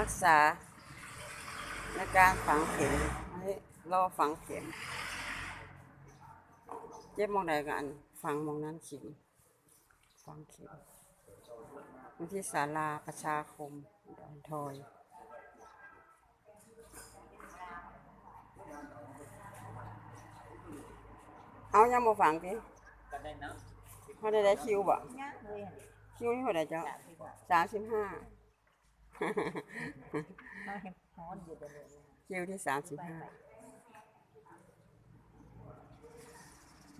รักษา ในการฝังเข็มอันนี้รอฝังเข็มเจ็บมองใดกันฝังมองนั้นเข็มฝังเข็มวันที่ศาลาประชาคมดอนทอยเอายังบ่ฝังติก็ได้นะเขาได้ได้คิวบ่ยากเลยอะคิวนี่เท่าไหร่เจ้าสามสิบสามสิบห้า บาทมาเห็นฮ้อนอยู่ตลอดเลยคิวที่สามสิบห้า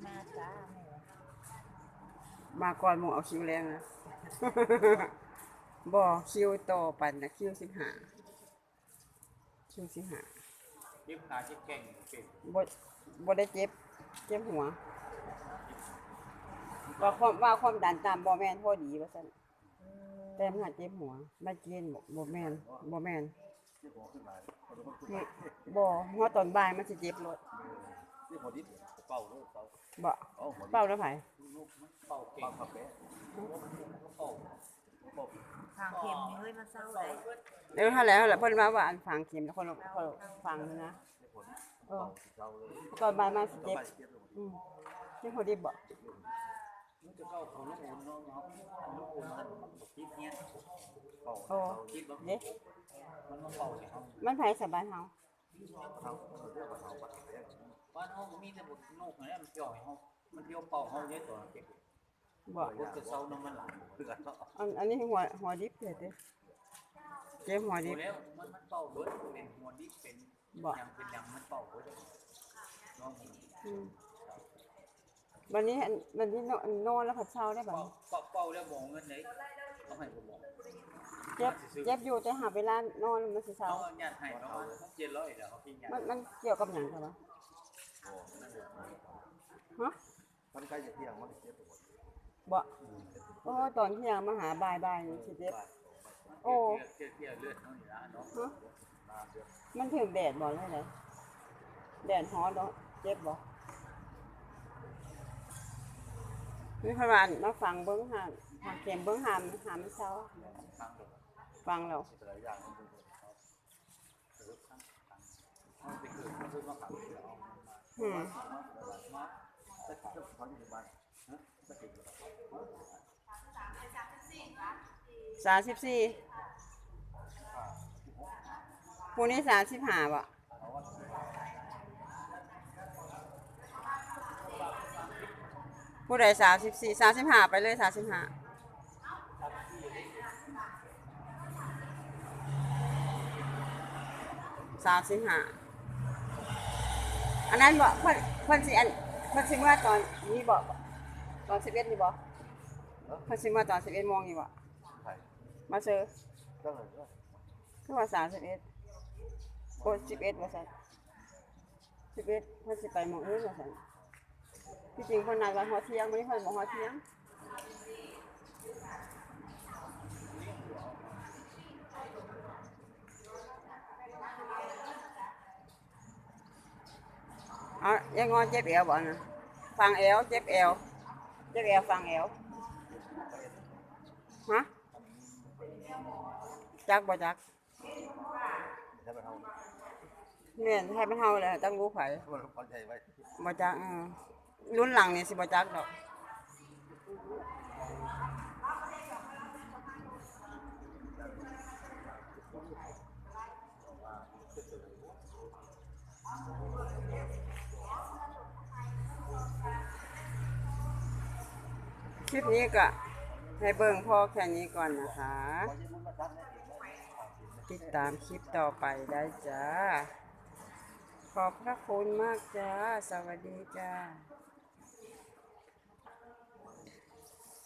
มาจ้าไม่ไหวมาก่อนหมูเอาคิวแรงนะบ่คิวต่อปันนะคิวสิบห้าคิวสิบห้ายิบขาจิบแก่งเป็นบ่บ่ได้เจ็บ เจ็บหัวว่าความว่าความดันตามบ่แม่นพอดีว่าซั่น แต่มันหาเจ็บหัวมากินบ่บ่แม่นบ่แม่นนี่บ่หัวตอนบ่ายมันสิเจ็บรถนี่พอดีเป่าเลยเป่าบ่เป่าหมดเป้าแล้วไผเป่าเก่งเป่าขับแป๊ะเป่าทางเค็มนี่เฮ้ยมันเศร้าเลยเดี๋ยวถ้าแล้วแหละเพิ่นมาว่าอันฝังเข็มแล้วคนละคนละฝังนะเออเป่าเลยตอนบ่ายมาสิเจ็บไปเจ็บเลยอืมเจ็บพอดีบ่ มันจะเข้าของลูกอุ่นเนาะลูกอุ่นมันคิดเนี่ยเป่าโอ้คิดว่าเด้มันมาเป่าเนี่ยเขามันไผสบายเฮาเขาเขาเรียกว่าเขาปัดแป๊ะบ้านเขามีแต่บุกนกเนี่ยมันเกี่ยวเขามันเกี่ยวเป่าเขาเยอะตัวเก็บบ่พวกระเซาน้ำมันหลังเลือดเนาะอันอันนี้หัวหัวดิบเด้อเด้เจ็บหัวดิบแล้วมันมันเป่าเบิดเป็นหัวดิเป็นบ่ยังเป็นยังมันเป่าเบิดน้องอืม วันนี้อันวันนี้นอนนอนแล้วผัดเช้าได้บ่เป่าเป่าเป่าแล้วมองเงินไหนเขาให้ผมบอกเจ็บเจ็บอยู่แต่หาเวลานอนมันสิเช้าเขาหยาดให้เขาเจ็ดร้อยแล้วเขาพิงหยาดมันมันเกี่ยวกับหยังครับวะโอ้นั่นเลยฮะมันใกล้จะเที่ยงมันเจ็บหมดบ่โอ้ตอนเที่ยงมาหาบ่ายๆนี่สิเจ็บโอ้เที่ยวเที่ยวเลือดน้องอยู่แล้วเนาะฮะนานเดือนมันถึงแดดบ่เลยเลยแดดฮ้อนเนาะเจ็บบ่ มีพยาบาลมาฟังเบิ้งหามหาเข็มเบิ้งหามหามเช้าทางหลงฟังแล้วแต่ละอย่างมันเป็นเออทางทางมันไปเกิดมันซื้อมาขับแล้วเอามาอืมมาแต่ก็เขาอยู่บ้านฮะไม่ติดเลยสามสิบสี่ผู้นี้สามสิบห้าบ่ ผู้ใดสามสิบสี่สามสิบห้าไปเลยสามสิบห้าสามสิบห้าอันนั้นบ่เพิ่นเพิ่นสิอันเพิ่นสิเมื่อตอนนี้บ่ตอนสิบเอ็ดนี่บ่เพิ่นสิเมื่อตอนสิบเอ็ดโมงนี่บ่ใช่มาเจอก็เลยก็คือว่าสามสิบเอ็ดโอ้สิบเอ็ดว่าสันสิบเอ็ดเพิ่นสิไปมองอื่นว่าสัน ที่จริงเพิ่นนัดวันหัวเที่ยงวันนี้เพิ่นบอกหัวเที่ยงเอายังงอนเจ็บเอวบ่นะฟังเอวเจ็บเอวเจ็บเอวฟังเอวฮะจักบ่จักใช้ไปเท่าเนี่ยให้มันเฮาเลยต้องรู้ไผมันพอใจไว้บ่จักเออ รุ่นหลังเนี่ยสิบจักดอกคลิปนี้ก็ให้เบิ่งพ่อแค่นี้ก่อนนะคะ ติดตามคลิปต่อไปได้จ้า ขอบพระคุณมากจ้า สวัสดีจ้า